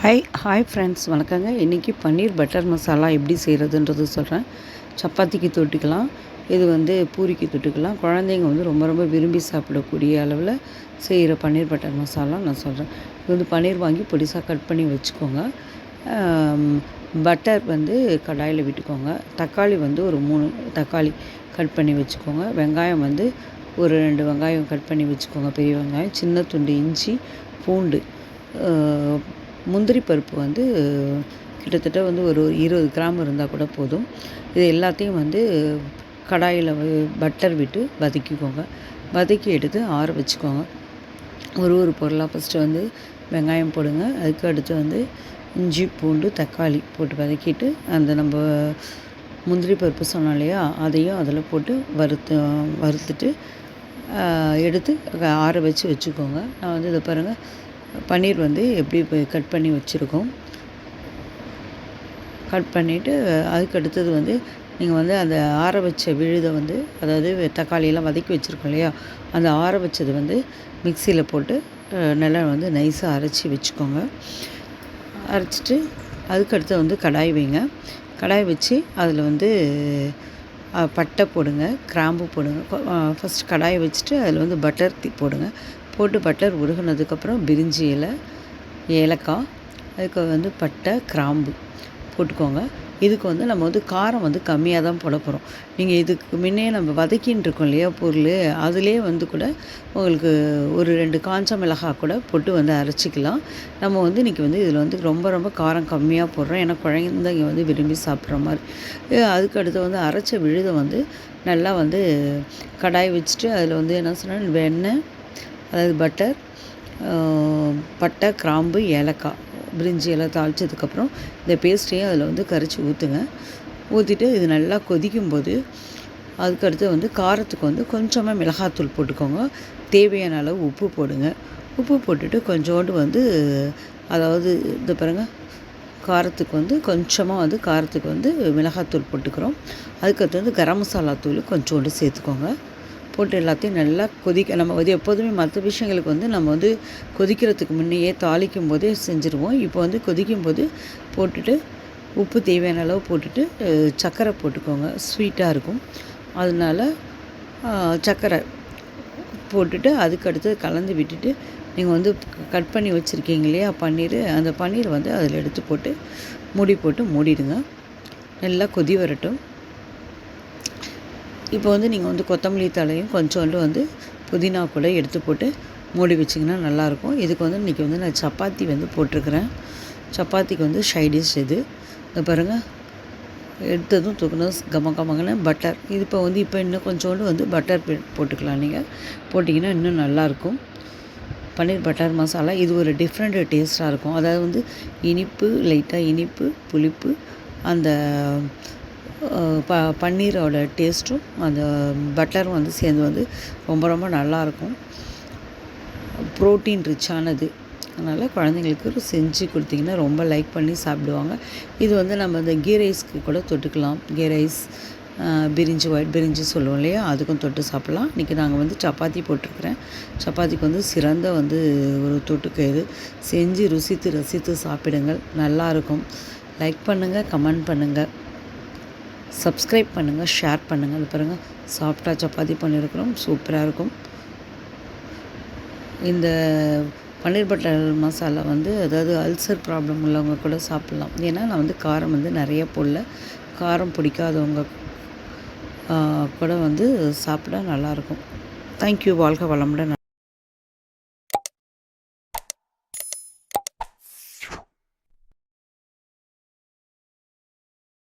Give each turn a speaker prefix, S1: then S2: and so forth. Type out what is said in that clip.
S1: Hi hi friends வணக்கங்க. இன்றைக்கி பன்னீர் butter masala எப்படி செய்கிறதுன்றது சொல்கிறேன் சப்பாத்திக்கு தொட்டுக்கலாம். இது வந்து பூரிக்கு தொட்டுக்கலாம். குழந்தைங்க வந்து ரொம்ப ரொம்ப விரும்பி சாப்பிடக்கூடிய அளவில் செய்கிற பன்னீர் பட்டர் மசாலா நான் சொல்கிறேன் இது வந்து பன்னீர் வாங்கி பொடிசாக கட் பண்ணி வச்சுக்கோங்க. பட்டர் வந்து கடாயில் விட்டுக்கோங்க. தக்காளி வந்து ஒரு மூணு தக்காளி கட் பண்ணி வச்சுக்கோங்க. வெங்காயம் வந்து ஒரு ரெண்டு வெங்காயம் கட் பண்ணி வச்சுக்கோங்க. பெரிய வெங்காயம் சின்ன துண்டு இஞ்சி பூண்டு முந்திரி பருப்பு வந்து கிட்டத்தட்ட வந்து ஒரு இருபது கிராம் இருந்தால் கூட போதும். இது எல்லாத்தையும் வந்து கடாயில் பட்டர் விட்டு வதக்கிக்கோங்க. வதக்கி எடுத்து ஆற வச்சுக்கோங்க. ஒரு ஒரு பொருளாக ஃபஸ்ட்டு வந்து வெங்காயம் போடுங்க. அதுக்கு அடுத்து வந்து இஞ்சி பூண்டு தக்காளி போட்டு வதக்கிட்டு அந்த நம்ம முந்திரி பருப்பு சொன்னோம் இல்லையா அதையும் அதில் போட்டு வறுத்து வறுத்துட்டு எடுத்து ஆற வச்சு வச்சுக்கோங்க. நான் வந்து இதை பாருங்கள் பன்னீர் வந்து எப்படி கட் பண்ணி வச்சுருக்கோம். கட் பண்ணிவிட்டு அதுக்கு அடுத்தது வந்து நீங்கள் வந்து அந்த ஆற வச்ச விழுதை வந்து அதாவது தக்காளியெல்லாம் வதக்கி வச்சுருக்கோம் இல்லையா? அந்த ஆற வச்சது வந்து மிக்சியில் போட்டு நல்லா வந்து நைஸாக அரைச்சி வச்சுக்கோங்க. அரைச்சிட்டு அதுக்கடுத்து வந்து கடாய் வைங்க. கடாய் வச்சு அதில் வந்து பட்டை போடுங்க கிராம்பு போடுங்க. ஃபஸ்ட் கடாயை வச்சுட்டு அதில் வந்து பட்டர் போடுங்க. போட்டு பட்டர் உருகினதுக்கப்புறம் பிரிஞ்சி இலை ஏலக்காய் அதுக்கு வந்து பட்டை கிராம்பு போட்டுக்கோங்க. இதுக்கு வந்து நம்ம வந்து காரம் வந்து கம்மியாக தான் போட போகிறோம் நீங்கள் இதுக்கு முன்னே நம்ம வதக்கின்னு இருக்கோம் இல்லையா பொருள் அதிலே வந்து கூட உங்களுக்கு ஒரு ரெண்டு காஞ்ச மிளகாய் கூட போட்டு வந்து அரைச்சிக்கலாம். நம்ம வந்து இன்றைக்கி வந்து இதில் வந்து ரொம்ப ரொம்ப காரம் கம்மியாக போடுறோம். ஏன்னா குழந்தைங்க வந்து விரும்பி சாப்பிட்ற மாதிரி. அதுக்கடுத்து வந்து அரைச்ச விழுதை வந்து நல்லா வந்து கடாய் வச்சுட்டு அதில் வந்து என்ன சொன்னால் வெண்ணெய் அதாவது பட்டர் பட்டை கிராம்பு ஏலக்காய் பிரிஞ்சி எல்லாம் தாளித்ததுக்கப்புறம் இந்த பேஸ்ட்டையும் அதில் வந்து கரைச்சி ஊற்றுங்க ஊற்றிட்டு இது நல்லா கொதிக்கும்போது அதுக்கடுத்து வந்து காரத்துக்கு வந்து கொஞ்சமாக மிளகாத்தூள் போட்டுக்கோங்க. தேவையான அளவு உப்பு போடுங்க. உப்பு போட்டுட்டு கொஞ்சோண்டு வந்து அதாவது இந்த பாருங்கள் காரத்துக்கு வந்து கொஞ்சமாக வந்து காரத்துக்கு வந்து மிளகாத்தூள் போட்டுக்கிறோம். அதுக்கடுத்து வந்து கரம் மசாலா தூள் கொஞ்சோண்டு சேர்த்துக்கோங்க. போட்டு எல்லாத்தையும் நல்லா கொதிக்க நம்ம வந்து எப்போதுமே மற்ற விஷயங்களுக்கு வந்து நம்ம வந்து கொதிக்கிறதுக்கு முன்னையே தாளிக்கும் போதே செஞ்சுருவோம். இப்போ வந்து கொதிக்கும் போது போட்டுட்டு உப்பு தேவையான அளவு போட்டுட்டு சர்க்கரை போட்டுக்கோங்க. ஸ்வீட்டாக இருக்கும். அதனால் சர்க்கரை போட்டுட்டு அதுக்கு அடுத்து கலந்து விட்டுட்டு நீங்கள் வந்து கட் பண்ணி வச்சுருக்கீங்க இல்லையா பன்னீர் அந்த பன்னீர் வந்து அதில் எடுத்து போட்டு மூடி போட்டு மூடிடுங்க. நல்லா கொதி வரட்டும். இப்போ வந்து நீங்கள் வந்து கொத்தமல்லி தலையும் கொஞ்சோண்டு வந்து புதினா கூட எடுத்து போட்டு மூடி வச்சிங்கன்னா நல்லாயிருக்கும். இதுக்கு வந்து இன்றைக்கி வந்து நான் சப்பாத்தி வந்து போட்டிருக்கிறேன். சப்பாத்திக்கு வந்து ஷைடிஷ் இது. இந்த பாருங்கள் எடுத்ததும் தூக்கணும் கம கமங்கன்னு பட்டர் இது இப்போ வந்து இப்போ இன்னும் கொஞ்சோண்டு வந்து பட்டர் போட்டுக்கலாம் நீங்கள் போட்டிங்கன்னா இன்னும் நல்லாயிருக்கும். பன்னீர் பட்டர் மசாலா இது ஒரு டிஃப்ரெண்ட் டேஸ்ட்டாக இருக்கும். அதாவது வந்து இனிப்பு லைட்டாக இனிப்பு புளிப்பு அந்த ப பன்னீரோட டேஸ்ட்டும் அந்த பட்டரும் வந்து சேர்ந்து வந்து ரொம்ப ரொம்ப நல்லாயிருக்கும். ப்ரோட்டீன் ரிச்சானது. அதனால் குழந்தைங்களுக்கு செஞ்சு கொடுத்திங்கன்னா ரொம்ப லைக் பண்ணி சாப்பிடுவாங்க. இது வந்து நம்ம இந்த கீ ரைஸ்க்கு கூட தொட்டுக்கலாம். Ghee rice brinji white brinji சொல்லுவோம் இல்லையா? அதுக்கும் தொட்டு சாப்பிட்லாம். இன்றைக்கி நாங்கள் வந்து சப்பாத்தி போட்டிருக்கிறேன். சப்பாத்திக்கு வந்து சிறந்த வந்து ஒரு தொட்டுக்கு இது. செஞ்சு ருசித்து ரசித்து சாப்பிடுங்கள். நல்லாயிருக்கும். லைக் பண்ணுங்கள் கமெண்ட் பண்ணுங்கள் சப்ஸ்கிரைப் பண்ணுங்கள் ஷேர் பண்ணுங்கள் அது பாருங்கள் சாஃப்டாக சப்பாத்தி பண்ணியிருக்கிறோம் சூப்பராக இருக்கும். இந்த பன்னீர் பட்டர் மசாலா வந்து அதாவது அல்சர் ப்ராப்ளம் உள்ளவங்க கூட சாப்பிட்லாம். ஏன்னா நான் வந்து காரம் வந்து நிறைய போடல. காரம் பிடிக்காதவங்க கூட வந்து சாப்பிட நல்லாயிருக்கும் தேங்க்யூ வாழ்க வளமுடன்.